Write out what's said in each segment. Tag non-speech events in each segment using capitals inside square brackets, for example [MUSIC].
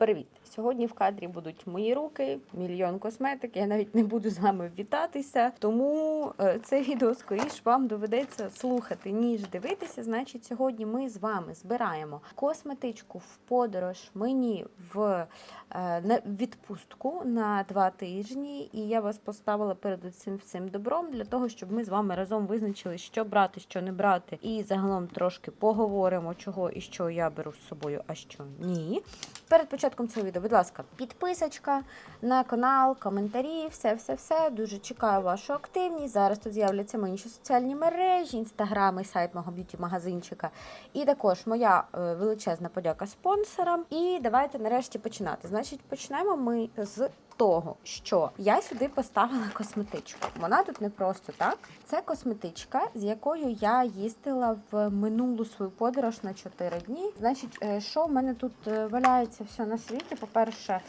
първите. Сьогодні в кадрі будуть мої руки, мільйон косметик. Я навіть не буду з вами вітатися, тому е, це відео скоріш вам доведеться слухати, ніж дивитися. Значить, сьогодні ми з вами збираємо косметичку в подорож мені в е, відпустку на два тижні. І я вас поставила перед цим всім добром для того, щоб ми з вами разом визначили, що брати, що не брати, і загалом трошки поговоримо, чого і що я беру з собою, а що ні. Перед початком цього відео, будь ласка, підписочка на канал, коментарі, все, все, все. Дуже чекаю вашу активність. Зараз тут з'являться мої інші соціальні мережі, інстаграм і сайт мого б'юті-магазинчика. І також моя е, величезна подяка спонсорам. І давайте нарешті починати. Значить, почнемо ми з. Того, що я сюди поставила косметичку. Вона тут не просто так. Це косметичка, з якою я їздила в минулу свою подорож на 4 дні. Значить, е, що в мене тут е, валяється все на світі? По-перше,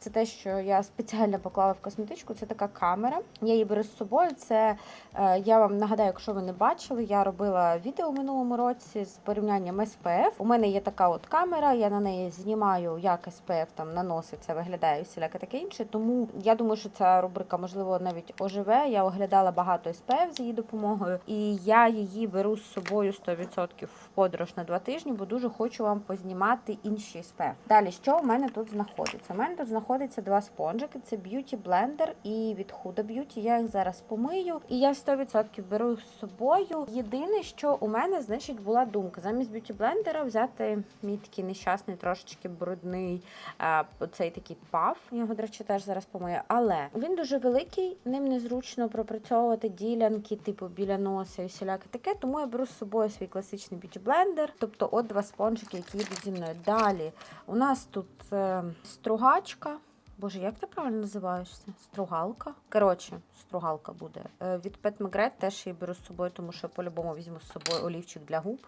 це те, що я спеціально поклала в косметичку. Це така камера. Я її беру з собою. Це е, я вам нагадаю, якщо ви не бачили, я робила відео у минулому році з порівнянням SPF. У мене є така от камера, я на неї знімаю, як SPF там наноситься, виглядає всіляке таке інше. Тому я думаю, що ця рубрика можливо навіть оживе. Я оглядала багато SPF з її допомогою, і я її беру з собою 100% в подорож на два тижні, бо дуже хочу вам познімати інші SPF. Далі, що у мене тут знаходиться? У мене тут знаходиться два спонжики. Це Beauty Blender і від Huda Beauty. Я їх зараз помию, і я 100% беру з собою. Єдине, що у мене значить була думка замість Beauty Blender взяти мій такий нещасний, трошечки брудний а, оцей такий паф. Я його, до речі, теж зараз помию. Але він дуже великий, ним незручно пропрацьовувати ділянки, типу біля носа і всіляке таке. Тому я беру з собою свій класичний Beauty Blender, тобто от два спонжики, які їдуть зі мною. Далі у нас тут е, стругачка. Боже, як ти правильно називаєшся? Стругалка? Коротше, стругалка буде. Е, Від Pet McGrath теж її беру з собою, тому що по-любому візьму з собою олівчик для губ.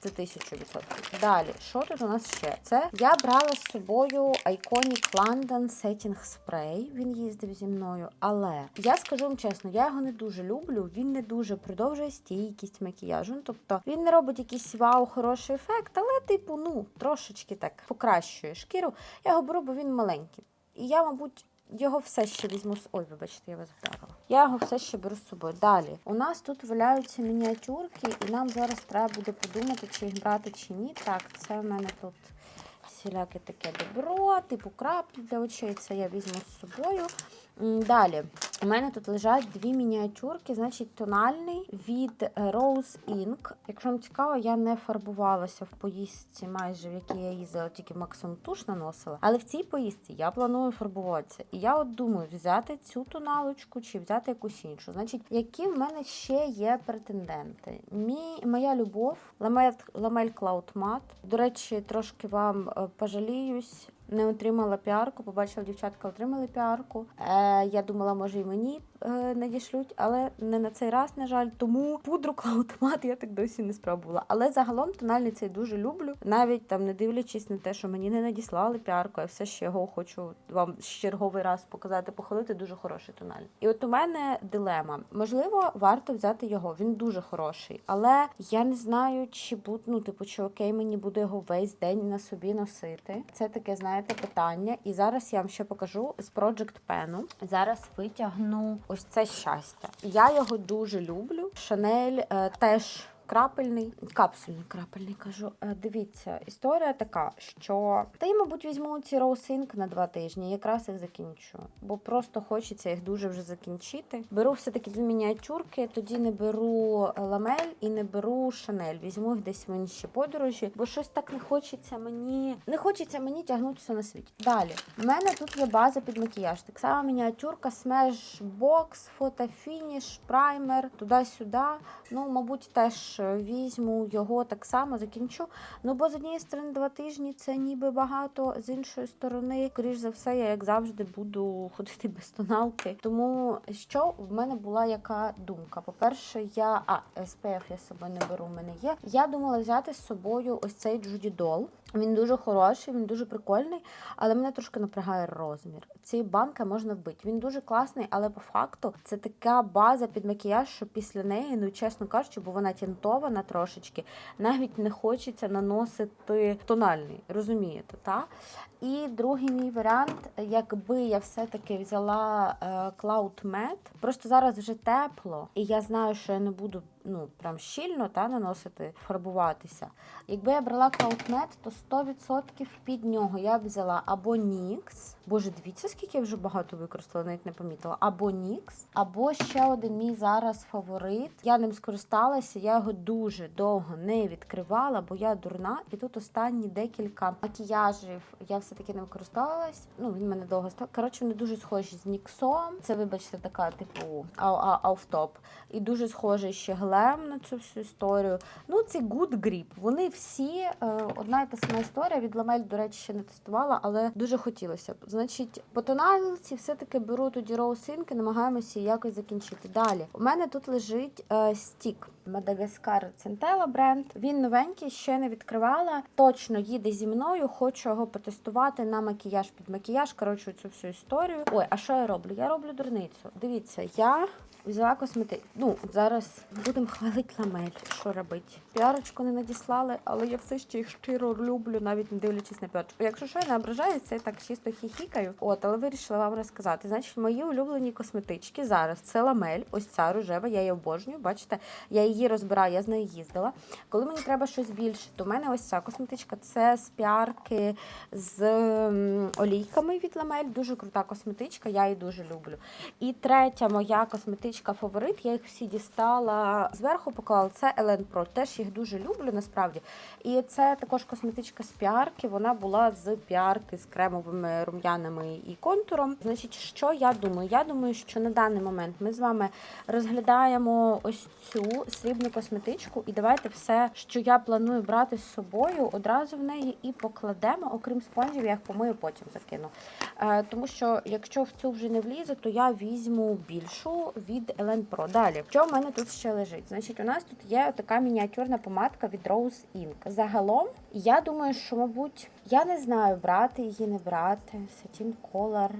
Це тисячу відсотків. Далі, що тут у нас ще? Це я брала з собою Iconic London Setting Spray. Він їздив зі мною. Але я скажу вам чесно, я його не дуже люблю. Він не дуже продовжує стійкість макіяжу. Ну, Тобто він не робить якийсь вау, хороший ефект, але, типу, ну, трошечки так покращує шкіру. Я його беру, бо він маленький. І я, мабуть, його все ще візьму з. Ой, вибачте, я вас вдарила. Я його все ще беру з собою. Далі. У нас тут валяються мініатюрки, і нам зараз треба буде подумати, чи їх брати, чи ні. Так, це в мене тут всіляке таке добро, типу краплі для очей. Це я візьму з собою. Далі. У мене тут лежать дві мініатюрки, значить, тональний від е, Rose Ink. Якщо вам цікаво, я не фарбувалася в поїздці, майже в якій я їздила, тільки максимум туш наносила. Але в цій поїздці я планую фарбуватися. І я от думаю, взяти цю тоналочку чи взяти якусь іншу. Значить, які в мене ще є претенденти? Мій, моя любов, Ламель Cloud Matte. До речі, трошки вам е, пожаліюсь. Не отримала піарку, побачила, дівчатка отримали піарку. Е, я думала, може і мені надішлють, але не на цей раз, на жаль. Тому пудру Matte я так досі не спробувала. Але загалом тональний цей дуже люблю. Навіть там не дивлячись на те, що мені не надіслали піарку, я все ще його хочу вам черговий раз показати, похвалити. Дуже хороший тональний. І от у мене дилема. Можливо, варто взяти його. Він дуже хороший, але я не знаю, чи буде, ну, типу, чи окей, мені буде його весь день на собі носити. Це таке, знаєте, питання. І зараз я вам ще покажу з Project Pen. Зараз витягну ось це щастя. Я його дуже люблю. Шанель е, теж. Крапельний, капсульний крапельний кажу. Е, Дивіться, історія така, що та й, мабуть, візьму ці Ink на два тижні, якраз їх закінчу. Бо просто хочеться їх дуже вже закінчити. Беру все-таки дві мініатюрки, тоді не беру ламель і не беру шанель. Візьму їх десь в інші подорожі, бо щось так не хочеться мені. Не хочеться мені тягнутися на світ. Далі, в мене тут є база під макіяж. Так само мініатюрка, Smashbox, фотофініш, праймер, туди-сюди. Ну, мабуть, теж візьму його так само, закінчу. Ну, бо з однієї сторони два тижні це ніби багато, з іншої сторони, скоріш за все, я як завжди буду ходити [LAUGHS] без тоналки. Тому що в мене була яка думка? По-перше, я. А, SPF я собою не беру, у мене є. Я думала взяти з собою ось цей Doll. Він дуже хороший, він дуже прикольний, але мене трошки напрягає розмір. Цієї банки можна вбити. Він дуже класний, але по факту це така база під макіяж, що після неї, ну чесно кажучи, бо вона тінтована трошечки, навіть не хочеться наносити тональний, розумієте, та? І другий мій варіант, якби я все-таки взяла е, Cloud Matte, просто зараз вже тепло, і я знаю, що я не буду ну, прям щільно та, наносити, фарбуватися. Якби я брала Matte, то 100% під нього я б взяла або NYX, боже, дивіться, скільки я вже багато використала, навіть не помітила, або NYX, або ще один мій зараз фаворит. Я ним скористалася, я його дуже довго не відкривала, бо я дурна. І тут останні декілька макіяжів я все-таки не використовувалась. Ну, він мене довго став. Коротше, вони дуже схожі з Ніксом. Це, вибачте, така, типу, автоп. І дуже схожий ще глем на цю всю історію. Ну, це Good Grip. Вони всі е, одна і та сама історія. Від ламель, до речі, ще не тестувала, але дуже хотілося б. Значить, по тоналці все-таки беру тоді роусинки, намагаємося її якось закінчити. Далі у мене тут лежить е, стік. Мадагаскар Центела бренд. Він новенький, ще не відкривала. Точно їде зі мною, хочу його потестувати на макіяж під макіяж. Коротше, цю всю історію. Ой, а що я роблю? Я роблю дурницю. Дивіться, я взяла косметику. Ну, зараз будемо хвалити ламель. Що робити? Піарочку не надіслали, але я все ще їх щиро люблю, навіть не дивлячись на піарочку. Якщо що, я не ображаюся, я так чисто хіхікаю. От, але вирішила вам розказати. Значить, мої улюблені косметички зараз це ламель, ось ця рожева, я її обожнюю. Бачите, я її розбираю, я з нею їздила. Коли мені треба щось більше, то в мене ось ця косметичка це з піарки з олійками від ламель. Дуже крута косметичка, я її дуже люблю. І третя моя косметичка фаворит, я їх всі дістала зверху, поклала. Це Елен Pro. Теж їх дуже люблю насправді. І це також косметичка з піарки. Вона була з піарки з кремовими рум'янами і контуром. Значить, що я думаю? Я думаю, що на даний момент ми з вами розглядаємо ось цю срібну косметичку, і давайте все, що я планую брати з собою, одразу в неї і покладемо. Окрім спонжів, я їх помию, потім закину. Е, тому що якщо в цю вже не влізе, то я візьму більшу від Елен Про. Далі, що в мене тут ще лежить? Значить, у нас тут є така мініатюрна помадка від Rose Ink. Загалом, я думаю, що, мабуть, я не знаю, брати її, не брати. Satin Color.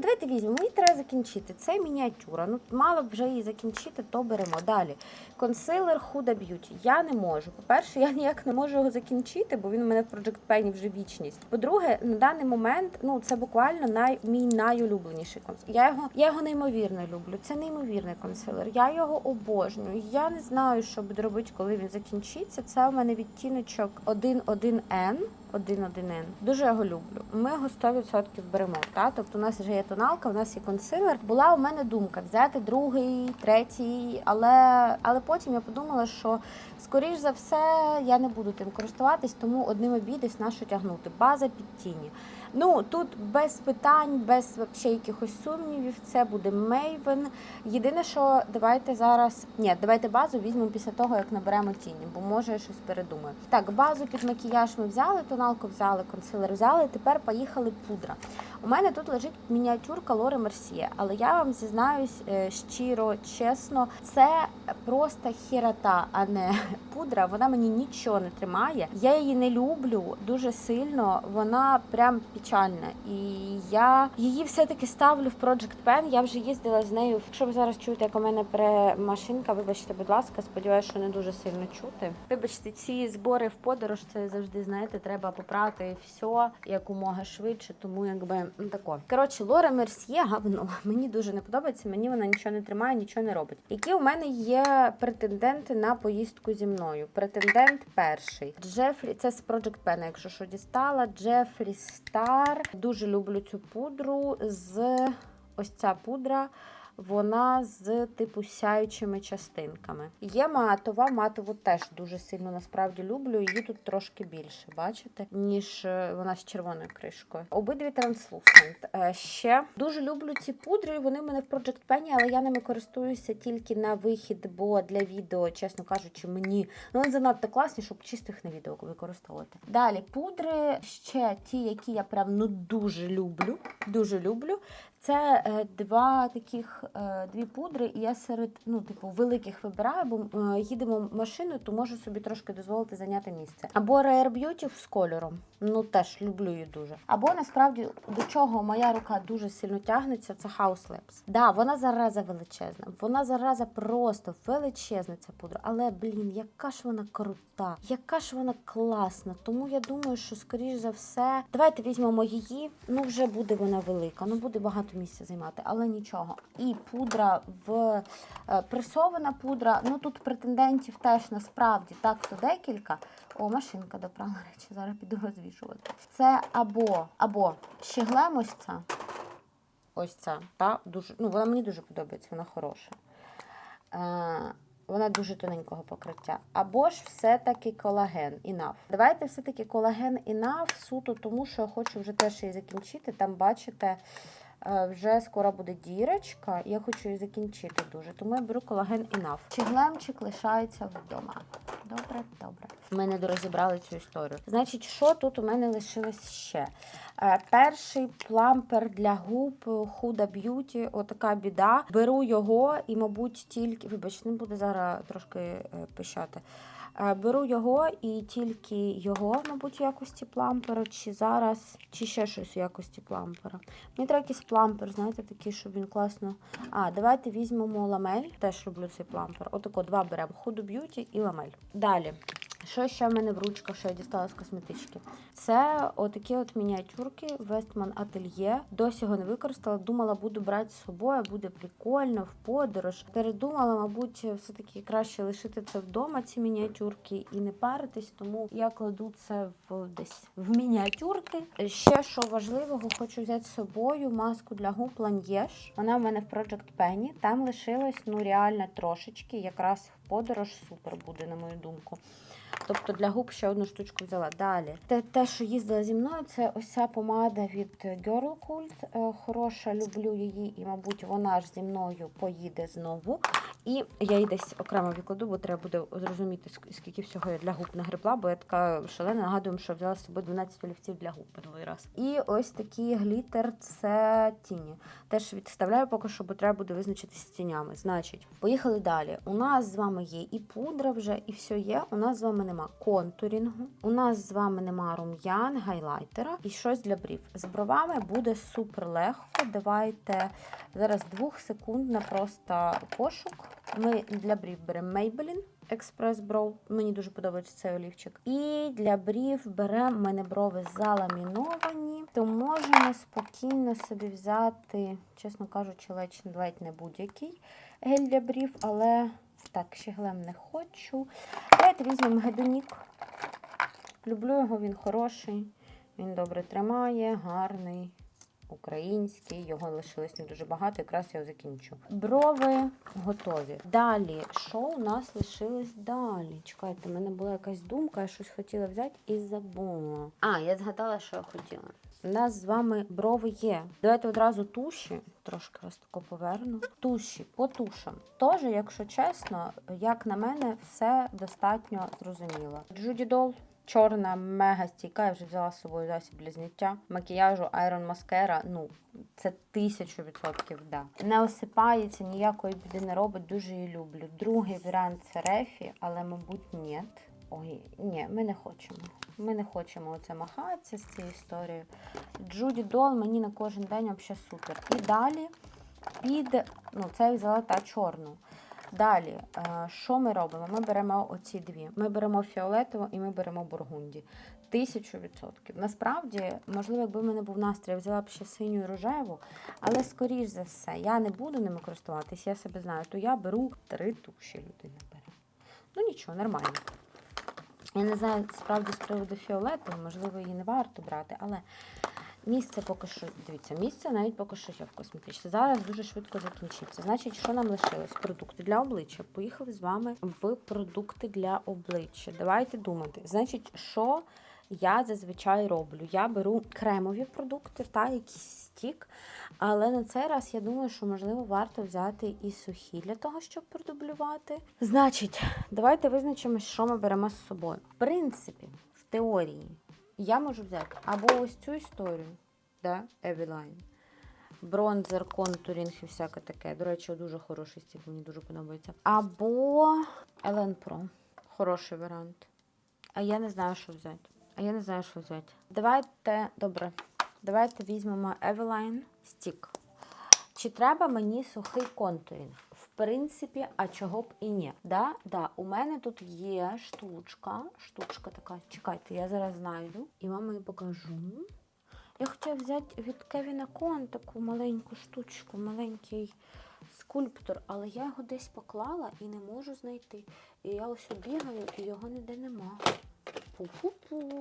Давайте візьмемо, мені треба закінчити. Це мініатюра. Ну, мало б вже її закінчити, то беремо. Далі. Консилер Huda Beauty. Я не можу. По-перше, я ніяк не можу його закінчити, бо він у мене в Project Pen вже вічність. По-друге, на даний момент ну це буквально най, мій найулюбленіший консилер. Я його, я його неймовірно люблю. Це неймовірний консилер. Я його обожнюю. Я не знаю, що буду робити, коли він закінчиться. Це у мене відтіночок 1.1N. 1.1N. Дуже його люблю. Ми його 100% беремо. Та? Тобто у нас вже є тоналка, у нас є консилер. Була у мене думка взяти другий, третій, але, але потім я подумала, що скоріш за все я не буду тим користуватись, тому одним обійдесь нашу тягнути. База під тіні. Ну тут без питань, без вообще якихось сумнівів. Це буде Maven. Єдине, що давайте зараз. Ні, давайте базу візьмемо після того, як наберемо тіні, бо може я щось передумаю. Так, базу під макіяж ми взяли, тоналку взяли, консилер взяли. Тепер поїхали пудра. У мене тут лежить мініатюрка Лори Мерсьє, але я вам зізнаюсь е, щиро, чесно, це просто хірота, а не [LAUGHS] пудра. Вона мені нічого не тримає. Я її не люблю дуже сильно. Вона прям печальна. І я її все-таки ставлю в Project Pen. Я вже їздила з нею. Якщо ви зараз чуєте, як у мене пре машинка, вибачте, будь ласка, сподіваюся, що не дуже сильно чути. Вибачте, ці збори в подорож це завжди знаєте, треба попрати все якомога швидше, тому якби тако. Коротше, Лора Мерсьє гавно. [LAUGHS] Мені дуже не подобається. Мені вона нічого не тримає, нічого не робить. Які у мене є претенденти на поїздку зі мною? Претендент перший Джефрі, це з Project Pen, якщо що дістала. Джефрі Стар. Дуже люблю цю пудру з ось ця пудра. Вона з типу сяючими частинками. Є матова, матову теж дуже сильно насправді люблю. Її тут трошки більше, бачите, ніж е, вона з червоною кришкою. Обидві Translucent. Е, Ще дуже люблю ці пудри. Вони в мене в Project Pen, але я ними користуюся тільки на вихід, бо для відео, чесно кажучи, мені ну вони занадто класні, щоб чисто їх на відео використовувати. Далі пудри ще ті, які я прям ну дуже люблю. Дуже люблю. Це е, два таких е, дві пудри, і я серед ну, типу, великих вибираю, бо е, їдемо машиною, то можу собі трошки дозволити зайняти місце. Або Rare Beauty з кольором. Ну теж люблю її дуже. Або насправді до чого моя рука дуже сильно тягнеться, це House Labs. Да, вона зараза величезна. Вона зараза просто величезна ця пудра. Але блін, яка ж вона крута, яка ж вона класна. Тому я думаю, що скоріш за все, давайте візьмемо її. Ну вже буде вона велика, ну буде багато місця займати, але нічого. І пудра в е, пресована пудра. Ну тут претендентів теж насправді так то декілька. О, машинка допрала речі, зараз піду розвішувати. Це або або щеглем ця. Ось ця. Та, дуже, ну, вона мені дуже подобається, вона хороша. Е, вона дуже тоненького покриття. Або ж все-таки колаген Enough. Давайте все-таки колаген Enough суто, тому що я хочу вже теж її закінчити. Там, бачите, вже скоро буде дірочка, і я хочу її закінчити дуже. Тому я беру колаген Enough. Чиглемчик лишається вдома. Добре, добре. Ми не дорозібрали цю історію. Значить, що тут у мене лишилось ще? Е, Перший плампер для губ е, Huda Beauty, отака біда. Беру його і, мабуть, тільки. Вибач, не буде зараз трошки е, пищати. Е, Беру його і тільки його, мабуть, якості плампера, чи зараз, чи ще щось в якості плампера. Мені треба якийсь плампер, знаєте, такий, щоб він класно. А, давайте візьмемо ламель. Теж люблю цей плампер. Отако два беремо: Худу б'юті і ламель. Далі. Що ще в мене в ручках, що я дістала з косметички? Це отакі от мініатюрки Westman Atelier. Досі його не використала. Думала, буду брати з собою, буде прикольно в подорож. Передумала, мабуть, все-таки краще лишити це вдома, ці мініатюрки, і не паритись, тому я кладу це в десь в мініатюрки. Ще що важливого, хочу взяти з собою маску для губ Laneige. Вона в мене в Project Penny. Там лишилось ну реально трошечки. Якраз в подорож супер буде, на мою думку. Тобто для губ ще одну штучку взяла. Далі. Те, те, що їздила зі мною, це ось ця помада від Girl Cult. Е, Хороша, люблю її, і, мабуть, вона ж зі мною поїде знову. І я її десь окремо відкладу, бо треба буде зрозуміти, скільки всього я для губ нагребла, бо я така шалена. Нагадую, що взяла з собою 12 олівців для губ минулий раз. І ось такий глітер це тіні. Теж відставляю поки що, бо треба буде визначитися з тінями. Значить, поїхали далі. У нас з вами є і пудра вже, і все є. У нас з вами нема контурінгу, у нас з вами нема рум'ян, гайлайтера і щось для брів. З бровами буде супер легко. Давайте зараз двохсекундна просто пошук. Ми для брів беремо Maybelline Express Brow. Мені дуже подобається цей олівчик. І для брів беремо в мене брови заламіновані, то можемо спокійно собі взяти, чесно кажучи, ледь, ледь не будь-який гель для брів, але так, щеглем не хочу. Давайте візьмемо гедонік. Люблю його, він хороший, він добре тримає, гарний, український. Його лишилось не дуже багато, якраз я закінчу. Брови готові. Далі, що у нас лишилось далі? Чекайте, в мене була якась думка, я щось хотіла взяти і забула. А, я згадала, що я хотіла. У нас з вами брови є. Давайте одразу туші, трошки вас тако поверну. Туші по тушам. Тож, якщо чесно, як на мене, все достатньо зрозуміло. Джуді Дол. Чорна, мега стійка, я вже взяла з собою засіб для зняття. Макіяжу Iron Mascara, ну, це тисячу відсотків, да. Не осипається, ніякої біди не робить, дуже її люблю. Другий варіант це Рефі, але, мабуть, ні. Ой, ні, ми не хочемо. Ми не хочемо оце махатися з цією історією. Джуді Дол мені на кожен день взагалі супер. І далі під, ну, це я взяла та чорну. Далі, е, що ми робимо? Ми беремо оці дві. Ми беремо фіолетову і ми беремо бургунді. Тисячу відсотків. Насправді, можливо, якби в мене був настрій, я взяла б ще синю і рожеву, але скоріш за все, я не буду ними користуватись, я себе знаю, то я беру три туші людина бере. Ну нічого, нормально. Я не знаю, справді з приводу фіолету, можливо, її не варто брати, але місце поки що, дивіться, місце навіть поки що є в косметичці. Зараз дуже швидко закінчиться. Значить, що нам лишилось? Продукти для обличчя. Поїхали з вами в продукти для обличчя. Давайте думати. Значить, що я зазвичай роблю? Я беру кремові продукти та якийсь стік. Але на цей раз я думаю, що можливо варто взяти і сухі для того, щоб продублювати. Значить, давайте визначимо, що ми беремо з собою. В принципі, в теорії, я можу взяти або ось цю історію, да, Eveline, бронзер, контурінг і всяке таке. До речі, дуже хороший стік, мені дуже подобається. Або Ellen Pro. Хороший варіант. А я не знаю, що взяти. А я не знаю, що взяти. Давайте, добре, давайте візьмемо Eveline Stick. Чи треба мені сухий контурінг? В принципі, а чого б і ні. Да? Да, у мене тут є штучка. Штучка така. Чекайте, я зараз знайду і вам її покажу. Я хотіла взяти від Кевіна Кон таку маленьку штучку, маленький скульптор, але я його десь поклала і не можу знайти. І я ось бігаю, і його ніде нема. Пу-пу-пу.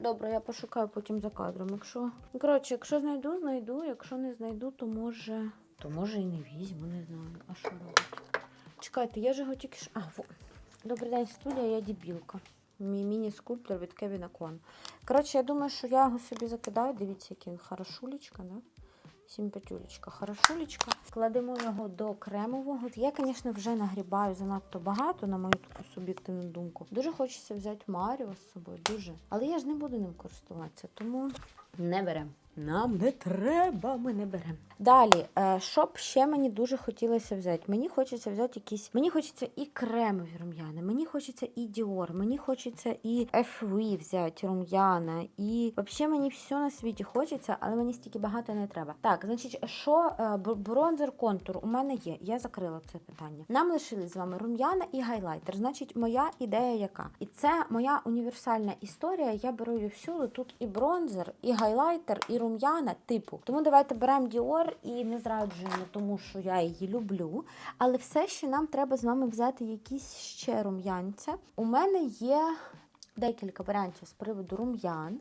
Добре, я пошукаю потім за кадром. Якщо. Коротше, якщо знайду, знайду. Якщо не знайду, то може. То може і не візьму, не знаю. А що робити? Чекайте, я ж його тільки що. А, во. Добрий день, студія, я дебілка. Мій міні-скульптор від Кевіна Кон. Коротше, я думаю, що я його собі закидаю. Дивіться, який він хорошулечка, да? Сімпатюлечка, хорошулечка. Кладемо його до кремового. Я, звісно, вже нагрібаю занадто багато, на мою таку суб'єктивну думку. Дуже хочеться взяти Маріо з собою, дуже. Але я ж не буду ним користуватися, тому не беремо. Нам не треба, ми не беремо. Далі, е, що б ще мені дуже хотілося взяти? Мені хочеться взяти якісь. Мені хочеться і кремові рум'яни, мені хочеться і Dior, мені хочеться і FV взяти рум'яна, і взагалі мені все на світі хочеться, але мені стільки багато не треба. Так, значить, що е, бронзер контур у мене є. Я закрила це питання. Нам лишились з вами рум'яна і гайлайтер. Значить, моя ідея яка? І це моя універсальна історія. Я беру всюди. Тут і бронзер, і гайлайтер, і рум'яна, типу. Тому давайте беремо Dior і не зраджуємо, тому що я її люблю. Але все ще нам треба з вами взяти якісь ще рум'янця. У мене є. Декілька варіантів з приводу рум'ян.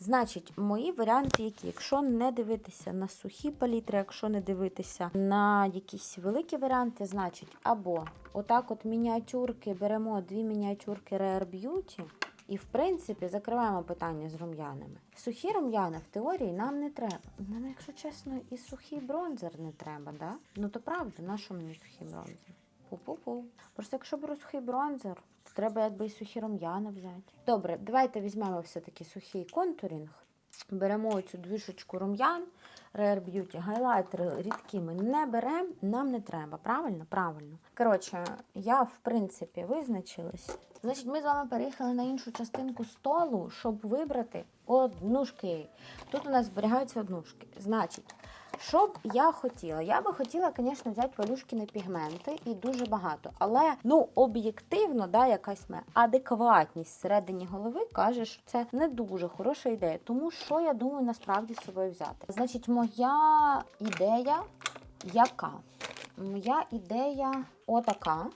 Значить, мої варіанти які? Якщо не дивитися на сухі палітри, якщо не дивитися на якісь великі варіанти, значить, або отак от мініатюрки беремо дві мініатюрки Rare Beauty. І, в принципі, закриваємо питання з рум'янами. Сухі рум'яна в теорії нам не треба. Ну, якщо чесно, і сухий бронзер не треба, да? Ну то правда, на що мені сухий бронзер? Пу-пу-пу. Просто якщо беру сухий бронзер, то треба якби і сухі рум'яна взяти. Добре, давайте візьмемо все-таки сухий контурінг. Беремо цю двішечку рум'ян, Rare Beauty, гайлайтери рідкі ми не беремо, нам не треба. Правильно? Правильно. Коротше, я в принципі визначилась. Значить, ми з вами переїхали на іншу частинку столу, щоб вибрати однушки. Тут у нас зберігаються однушки. Значить, що б я хотіла? Я би хотіла, звісно, взяти валюшкіни пігменти і дуже багато. Але ну об'єктивно, да, якась адекватність всередині голови каже, що це не дуже хороша ідея. Тому що я думаю насправді з собою взяти. Значить, моя ідея яка? Моя ідея отака.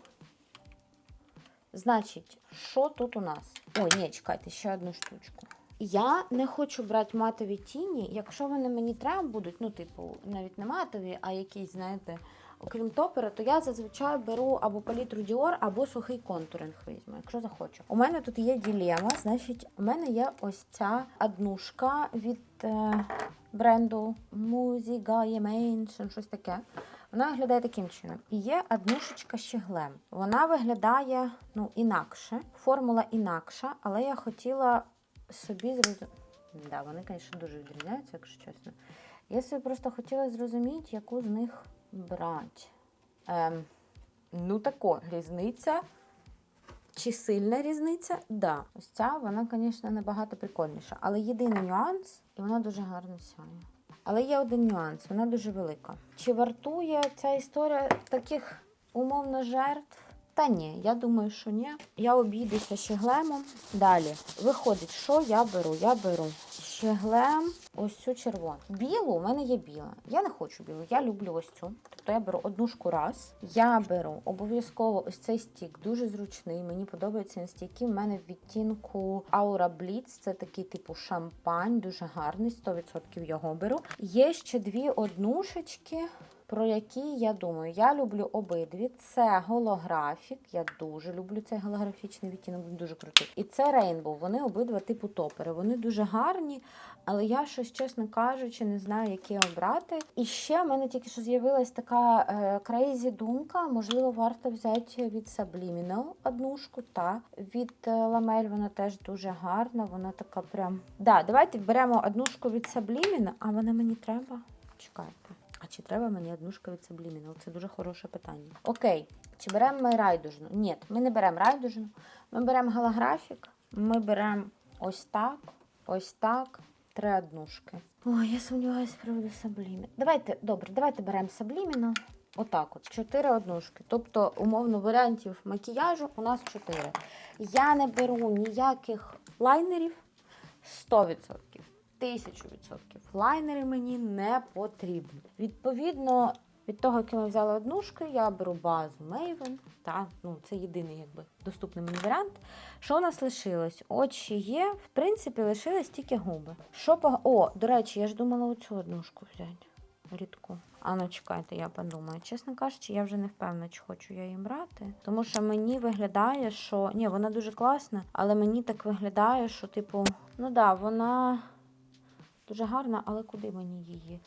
Значить, що тут у нас? Ой, ні, чекайте, ще одну штучку. Я не хочу брати матові тіні, якщо вони мені треба будуть, ну, типу, навіть не матові, а якісь, знаєте, окрім топера, то я зазвичай беру або палітру Dior, або сухий контуринг візьму, якщо захочу. У мене тут є ділема, значить, у мене є ось ця однушка від е, бренду Musica Mansion, щось таке. Вона виглядає таким чином. І є однушечка щеглем. Вона виглядає ну, інакше, формула інакша, але я хотіла собі зрозуміти. Да, вони, звісно, дуже відрізняються, якщо чесно. Я собі просто хотіла зрозуміти, яку з них брати. Ем, ну, тако, різниця. Чи сильна різниця? Да. Ось ця, вона, звісно, набагато прикольніша. Але єдиний нюанс, і вона дуже гарно сяє. Але є один нюанс, вона дуже велика. Чи вартує ця історія таких умовно жертв? Та ні, я думаю, що ні. Я обійдуся щеглемом. Далі. Виходить, що я беру? Я беру щеглем, ось цю червону. Білу у мене є біла. Я не хочу білу, я люблю ось цю. Тобто я беру одну шку раз. Я беру обов'язково ось цей стік, дуже зручний. Мені подобається він стійкий. У мене в відтінку Aura Blitz, це такий типу шампань, дуже гарний, 100% його беру. Є ще дві однушечки про які я думаю. Я люблю обидві. Це голографік. Я дуже люблю цей голографічний відтінок, він дуже крутий. І це рейнбоу. Вони обидва типу топери. Вони дуже гарні, але я щось, чесно кажучи, не знаю, які обрати. І ще в мене тільки що з'явилась така крейзі думка. Можливо, варто взяти від Subliminal однушку. Та від Ламель вона теж дуже гарна. Вона така прям. Да, давайте беремо однушку від Subliminal, а вона мені треба. Чекайте. Чи треба мені однушка від Subliminal? Це дуже хороше питання. Окей, чи беремо ми райдужну? Ні, ми не беремо райдужну. Ми беремо голографік, ми беремо ось так, ось так, три однушки. Ой, я сумніваюся з приводу саблімі. Давайте, добре, давайте беремо сабліміну. Отак от, чотири однушки. Тобто, умовно, варіантів макіяжу у нас чотири. Я не беру ніяких лайнерів 100%. Тисячу відсотків. Лайнери мені не потрібні. Відповідно, від того, як ми взяли однушки, я беру базу Maven. Та, ну, це єдиний якби, доступний мені варіант. Що у нас лишилось? Очі є, в принципі, лишились тільки губи. Що по... О, до речі, я ж думала оцю однушку взяти. Рідку. А ну чекайте, я подумаю. Чесно кажучи, я вже не впевнена, чи хочу я її брати. Тому що мені виглядає, що. Ні, вона дуже класна, але мені так виглядає, що, типу, ну да, вона дуже гарна, але куди мені її?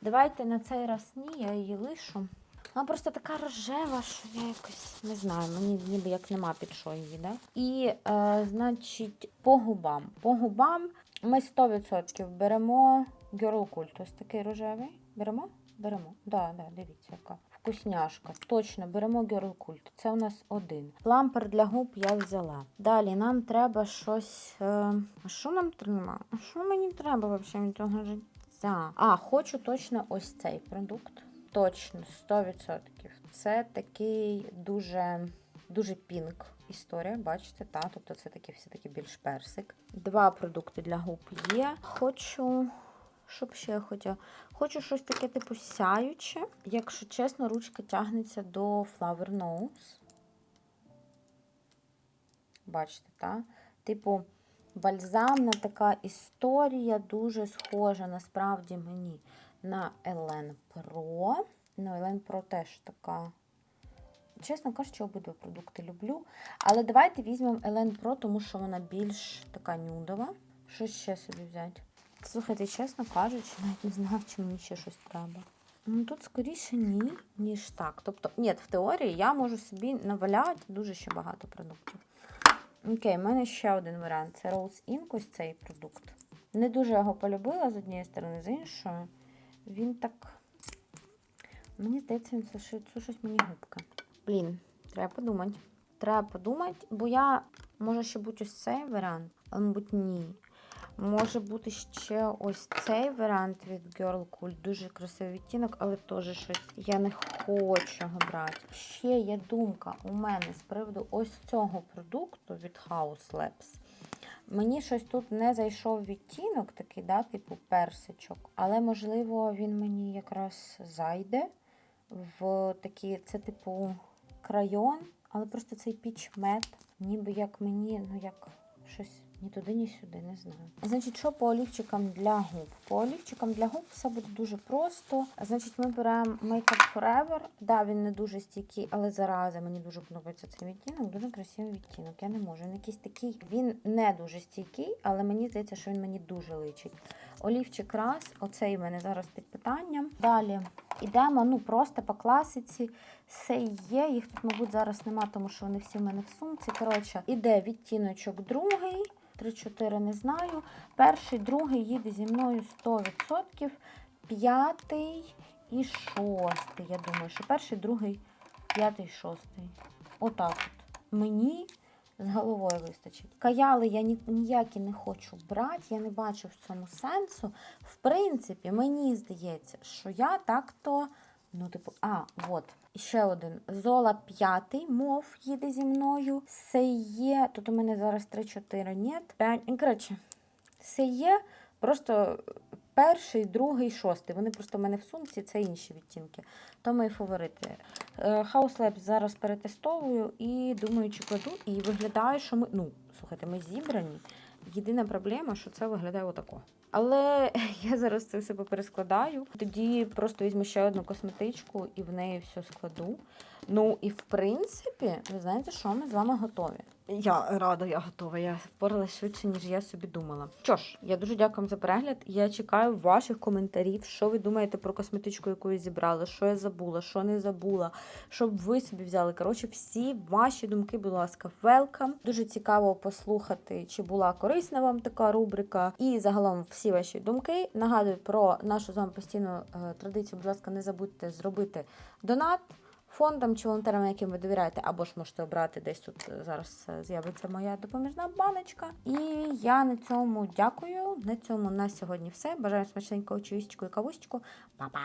Давайте на цей раз ні, я її лишу. Вона просто така рожева, що я якось не знаю, мені ніби як нема під що її, да? І, е, значить, по губам. По губам ми 100% беремо Girl Cult. Ось такий рожевий. Беремо? Беремо. Да, да, дивіться, яка. Вкусняшка. Точно, беремо Girl Це у нас один. Лампер для губ я взяла. Далі нам треба щось. Е... А що нам треба? А що мені треба взагалі від цього життя? А, хочу точно ось цей продукт. Точно, 100%. Це такий дуже, дуже пінк історія, бачите, та? Тобто це такий все-таки більш персик. Два продукти для губ є. Хочу. Що б ще я хотіла? Хочу щось таке, типу, сяюче. Якщо чесно, ручка тягнеться до Flower Nose. Бачите, так? Типу, бальзамна така історія, дуже схожа насправді мені на Елен Pro. Ну, Елен Pro теж така. Чесно кажучи, обидва продукти люблю. Але давайте візьмемо Елен Pro, тому що вона більш така нюдова. Що ще собі взяти? Слухайте, чесно кажучи, навіть не знаю, чи мені ще щось треба. Ну тут скоріше ні, ніж так. Тобто, ні, в теорії я можу собі наваляти дуже ще багато продуктів. Окей, в мене ще один варіант. Це Rose Ink, ось цей продукт. Не дуже його полюбила з однієї сторони, з іншої. Він так. Мені здається, він сушить мені губки. Блін, треба подумати. Треба подумати, бо я може ще бути ось цей варіант, але, мабуть, ні. Може бути ще ось цей варіант від Girl Cool. Дуже красивий відтінок, але теж щось я не хочу його брати. Ще є думка у мене з приводу ось цього продукту від House Labs. Мені щось тут не зайшов відтінок, такий, да, типу персичок, але, можливо, він мені якраз зайде в такі, це типу крайон, але просто цей піч мед, ніби як мені, ну як щось ні туди, ні сюди, не знаю. Значить, що по олівчикам для губ? По олівчикам для губ все буде дуже просто. Значить, ми беремо Makeup Forever. Да, він не дуже стійкий, але зарази мені дуже подобається цей відтінок. Дуже красивий відтінок. Я не можу. Він якийсь такий, він не дуже стійкий, але мені здається, що він мені дуже личить. Олівчик раз, оцей в мене зараз під питанням. Далі йдемо ну просто по класиці. Все є. Їх тут, мабуть, зараз нема, тому що вони всі в мене в сумці. Коротше, іде відтіночок другий. 3-4 не знаю. Перший, другий їде зі мною 100%. П'ятий і шостий. Я думаю, що перший, другий, п'ятий, шостий. Отак от. Мені з головою вистачить. Каяли я ні, ніякі не хочу брати, я не бачу в цьому сенсу. В принципі, мені здається, що я так-то. Ну, типу, а, от. Ще один. Зола п'ятий, мов їде зі мною. Це є. Тут у мене зараз 3-4, ні. 5. Коротше, це є просто перший, другий, шостий. Вони просто в мене в сумці, це інші відтінки. То мої фаворити. Е, House Labs зараз перетестовую і думаю, чи кладу. І виглядає, що ми. Ну, слухайте, ми зібрані. Єдина проблема, що це виглядає отако. Але [LAUGHS] я зараз це все поперескладаю. Тоді просто візьму ще одну косметичку і в неї все складу. Ну і в принципі, ви знаєте, що ми з вами готові. Я рада, я готова. Я впоралася швидше, ніж я собі думала. Що ж, я дуже дякую за перегляд. Я чекаю ваших коментарів, що ви думаєте про косметичку, яку я зібрала, що я забула, що не забула, щоб ви собі взяли. Коротше, всі ваші думки, будь ласка, welcome. Дуже цікаво послухати, чи була корисна вам така рубрика. І загалом всі ваші думки. Нагадую про нашу з вами постійну е, традицію. Будь ласка, не забудьте зробити донат. Фондам чи волонтерам, яким ви довіряєте, або ж можете обрати десь тут е, зараз е, з'явиться моя допоміжна баночка. І я на цьому дякую. На цьому на сьогодні все. Бажаю смачненького чуїстку і кавусечку. Па-па!